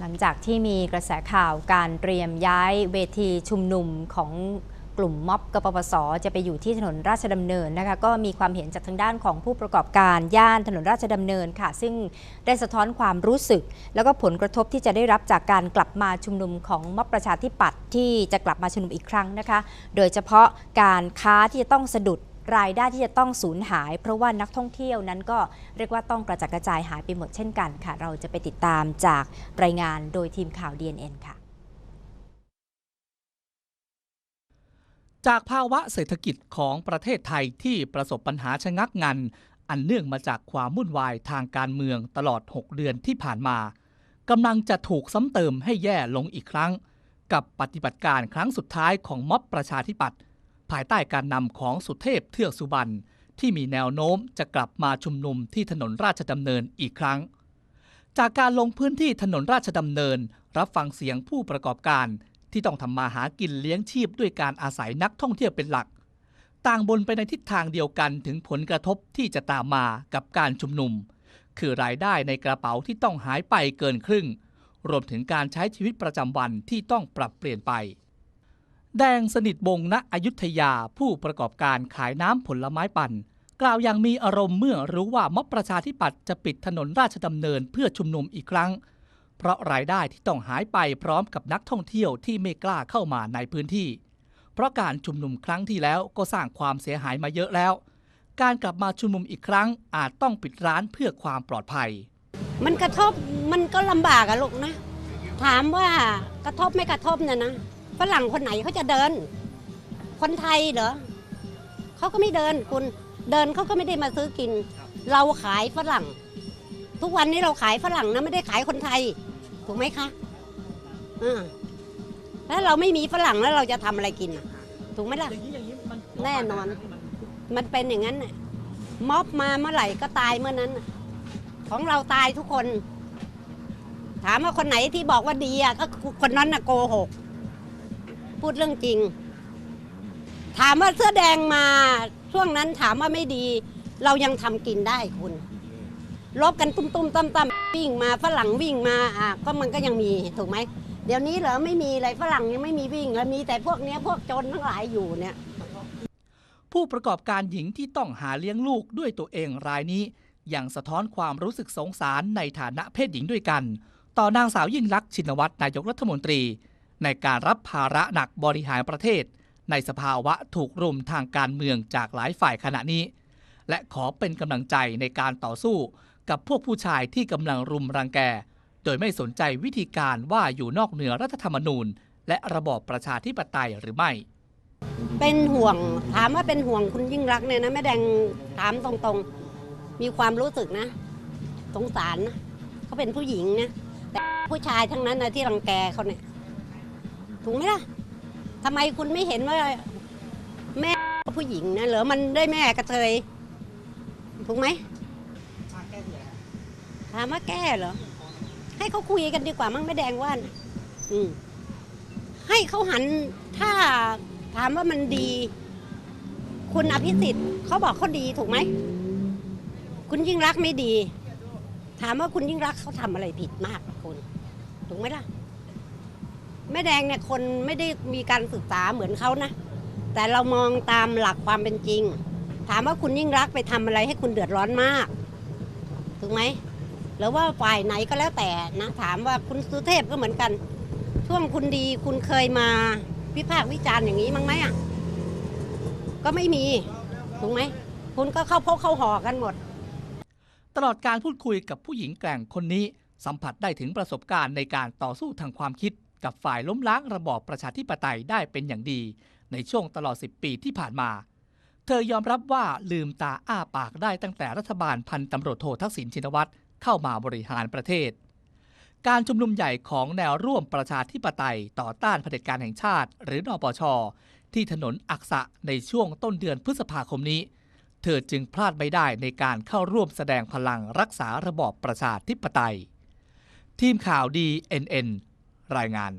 หลังจากที่มีกระแสข่าวการเตรียมย้ายเวทีชุมนุมของกลุ่มม็อบกปปส จะไปอยู่ที่ถนนราชดำเนินนะคะก็มีความเห็นจากทางด้านของผู้ประกอบการย่านถนนราชดำเนินค่ะ ซึ่งได้สะท้อนความรู้สึก แล้วก็ผลกระทบที่จะได้รับจากการกลับมาชุมนุมของม็อบประชาธิปัตย์ที่จะกลับมาชุมนุมอีกครั้งนะคะ โดยเฉพาะการค้าที่จะต้องสะดุด รายได้ที่จะต้องสูญหาย เพราะว่านักท่องเที่ยวนั้นก็เรียกว่าต้องกระจัดกระจายหายไปหมดเช่นกันค่ะ เราจะไปติดตามจากรายงานโดยทีมข่าว DNN ค่ะ จากภาวะเศรษฐกิจของประเทศไทยที่ประสบปัญหาชะงักงัน อันเนื่องมาจากความวุ่นวายทางการเมืองตลอด 6 เดือนที่ผ่านมากำลังจะถูกซ้ำเติมให้แย่ลงอีกครั้ง กับปฏิบัติการครั้งสุดท้ายของม็อบประชาธิปัตย์ ภายใต้การนำของสุเทพเทือกสุบรรณที่มีแนวโน้มจะกลับมาชุมนุมที่ถนนราชดำเนินอีกครั้ง จากการลงพื้นที่ถนนราชดำเนิน รับฟังเสียงผู้ประกอบการที่ต้องทำมาหากินเลี้ยงชีพด้วยการอาศัยนักท่องเที่ยวเป็นหลัก ต่างบนไปในทิศทางเดียวกันถึงผลกระทบที่จะตามมากับการชุมนุม คือรายได้ในกระเป๋าที่ต้องหายไปเกินครึ่ง รวมถึงการใช้ชีวิตประจำวันที่ต้องปรับเปลี่ยนไป แดงสนิทบงณอยุธยาผู้ประกอบการขายน้ำผลไม้ปั่น กล่าวอย่างมีอารมณ์เมื่อรู้ว่าม็อบประชาธิปัตย์จะปิดถนนราชดำเนินเพื่อชุมนุมอีกครั้ง เพราะรายได้ที่ต้องหายไปพร้อมกับนักท่องเที่ยวที่ไม่กล้าเข้ามาในพื้นที่ เพราะการชุมนุมครั้งที่แล้วก็สร้างความเสียหายมาเยอะแล้ว การกลับมาชุมนุมอีกครั้งอาจต้องปิดร้านเพื่อความปลอดภัย มันกระทบมันก็ลำบากอะลูกนะ ถามว่ากระทบไม่กระทบเนี่ยนะ ฝรั่งคนไหนเขาจะเดิน คนไทยเหรอเขาก็ไม่เดินคุณเดินเขาก็ไม่ได้มาซื้อกิน เราขายฝรั่ง ทุกวันนี้เราขายฝรั่งนะไม่ได้ขายคนไทย ถูกไหมคะอ่าแล้วเราไม่มีฝรั่งแล้วเราจะทำอะไรกินอะถูกไหมล่ะแน่นอน มันเป็นอย่างนั้นน่ะม็อบมาเมื่อไหร่ก็ตายเมื่อนั้นน่ะของเราตายทุกคน ถามว่าคนไหนที่บอกว่าดีอะก็คนนั้นน่ะโกหก พูดเรื่องจริง ถามว่าเสื้อแดงมาช่วงนั้นถามว่าไม่ดี เรายังทำกินได้คุณลบกันตุ้มตุ้มๆตั้มตั้มๆวิ่งมาฝรั่งวิ่งมาอะก็มันก็ยังมีถูกไหมเดี๋ยวนี้เหรอไม่มีอะไรฝรั่งยังไม่มีวิ่งแล้วมีแต่พวกเนี้ยพวกโจรทั้งหลายอยู่เนี่ยผู้ประกอบการหญิงที่ต้องหาเลี้ยงลูกด้วยตัวเองรายนี้ยังสะท้อนความรู้สึกสงสารในฐานะเพศหญิงด้วยกัน ต่อนางสาวยิ่งลักษณ์ชินวัตรนายกรัฐมนตรี ในการรับภาระหนักบริหารประเทศ ในสภาวะถูกรุมทางการเมืองจากหลายฝ่ายขณะนี้ และขอเป็นกำลังใจในการต่อสู้กับพวกผู้ชายที่กำลังรุมรังแก โดยไม่สนใจวิธีการว่าอยู่นอกเหนือรัฐธรรมนูญ และระบอบประชาธิปไตยหรือไม่ เป็นห่วงถามว่าเป็นห่วงคุณยิ่งรักเนี่ยนะแม่แดงถามตรงๆ มีความรู้สึกนะ สงสารนะเขาเป็นผู้หญิงนะแต่ผู้ชายทั้งนั้นนะที่รังแกเขาเนี่ย ถูกไหมล่ะทำไมคุณไม่เห็นว่า แม่ผู้หญิงนะเหรอมันได้แม่กระเทยถูกไหมถามว่าแก้เหรอ ให้เขาคุยกันดีกว่ามั้งแม่แดงว่านอืมให้เขาหันถ้าถามว่ามันดี คุณอภิสิทธิ์เขาบอกเขาดีถูกไหม คุณยิ่งรักไม่ดี ถามว่าคุณยิ่งรักเขาทำอะไรผิดมากคุณ ถูกไหมล่ะ แม่แดงเนี่ยคนไม่ได้มีการศึกษาเหมือนเขานะ แต่เรามองตามหลักความเป็นจริง ถามว่าคุณยิ่งรักไปทำอะไรให้คุณเดือดร้อนมาก ถูกไหมหรือว่าฝ่ายไหนก็แล้วแต่นะถามว่าคุณสุเทพก็เหมือนกัน ช่วงคุณดีคุณเคยมาวิพากษ์วิจารณ์อย่างนี้มั้งไหมอะก็ไม่มี ถูกไหมคุณก็เข้าพกเข้าหอกันหมด ตลอดการพูดคุยกับผู้หญิงแกร่งคนนี้ สัมผัสได้ถึงประสบการณ์ในการต่อสู้ทางความคิด กับฝ่ายล้มล้างระบอบประชาธิปไตยได้เป็นอย่างดี ในช่วงตลอด 10 ปีที่ผ่านมา เธอยอมรับว่าลืมตาอ้าปากได้ตั้งแต่รัฐบาลพันตำรวจโททักษิณชินวัตรเข้ามาบริหารประเทศ การชุมนุมใหญ่ของแนวร่วมประชาธิปไตยต่อต้านเผด็จการแห่งชาติ หรือนปช ที่ถนนอักษะในช่วงต้นเดือนพฤษภาคมนี้ เธอจึงพลาดไม่ได้ในการเข้าร่วมแสดงพลังรักษาระบอบประชาธิปไตยทีมข่าวดี NN รายงาน